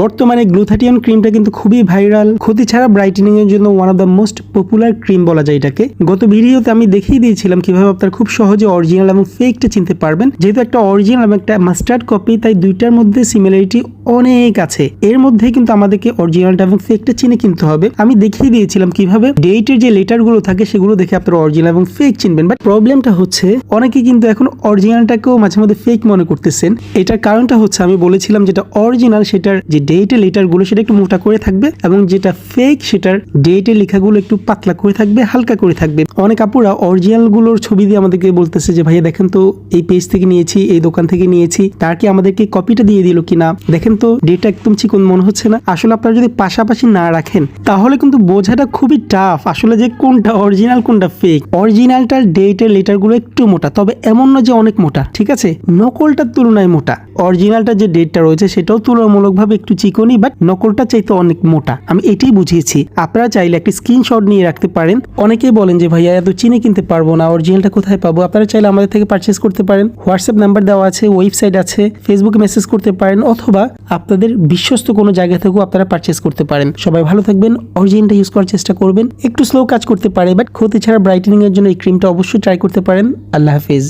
বর্তমানে গ্লুথাটিয়ন ক্রিমটা কিন্তু খুবই ভাইরাল। ক্ষতি ছাড়া ব্রাইটেনিং এর জন্য one of the most popular cream বলা যায় এটাকে। গত ভিডিওতে আমি দেখিয়ে দিয়েছিলাম কীভাবে আপনারা খুব সহজে অরিজিনাল এবং ফেকটা চিনতে পারবেন। যেহেতু একটা অরিজিনাল এবং একটা মাস্টার্ড কপি তাই দুইটার মধ্যে সিমিলারিটি অনেক আছে। এর মধ্যে কিন্তু আমাদেরকে অরিজিনালটা এবং ফেকটা চিনে কিনতে হবে। আমি দেখিয়ে দিয়েছিলাম কীভাবে ডেটের যে লেটারগুলো থাকে, সেগুলো দেখে আপনারা অরিজিনাল এবং ফেক চিনবেন। বাট প্রবলেমটা হচ্ছে, অনেকে কিন্তু এখন অরিজিনালটাকেও মাঝে মধ্যে ফেক মনে করতেছেন। এটার কারণটা হচ্ছে, আমি বলেছিলাম যেটা অরিজিনাল সেটার যে ডেটের লেটারগুলো, সেটা একটু মোটা করে থাকবে এবং যেটা ফেক সেটার ডেটের লেখাগুলো একটু পাতলা করে থাকবে, হালকা করে থাকবে। অনেক আপুরা অরিজিনালগুলোর ছবি দিয়ে আমাদেরকে বলতেছে যে, ভাইয়া, দেখেন তো, এই পেজ থেকে নিয়েছি, এই দোকান থেকে নিয়েছি, তার কি আমাদেরকে কপিটা দিয়ে দিল কিনা? দেখেন তো ডেটটা একদম চিকন, মনে হচ্ছে না। আসলে আপনারা যদি পাশাপাশি না রাখেন, তাহলে কিন্তু বোঝাটা খুবই টাফ আসলে যে কোনটা অরিজিনাল কোনটা ফেক অরিজিনালটার ডেটের লেটারগুলো একটু মোটা, তবে এমন না যে অনেক মোটা, ঠিক আছে? নকলটার তুলনায় মোটা। অরিজিনালটার যে ডেটটা রয়েছে, সেটাও তুলনামূলকভাবে একটু চিকনই বাট নকলটা চাইতে অনেক মোটা। আমি এটাই বুঝিয়েছি। আপনারা চাইলে একটি স্ক্রিনশট নিয়ে রাখতে পারেন। অনেকেই বলেন যে, ভাইয়া, এত চিনে কিনতে পারব না অরিজিনালটা কোথায় পাবো? আপনারা চাইলে আমাদের থেকে পারচেস করতে পারেন। হোয়াটসঅ্যাপ নাম্বার দেওয়া আছে ওয়েবসাইট আছে ফেসবুকে মেসেজ করতে পারেন, অথবা আপনাদের বিশ্বস্ত কোনো জায়গা থেকেও আপনারা পারচেস করতে পারেন। সবাই ভালো থাকবেন অরিজিনটা ইউজ করার চেষ্টা করবেন, একটু স্লো কাজ করতে পারে বাট ক্ষতি ছাড়া ব্রাইটেনিংয়ের জন্য এই ক্রিমটা অবশ্যই ট্রাই করতে পারেন। আল্লাহ হাফিজ।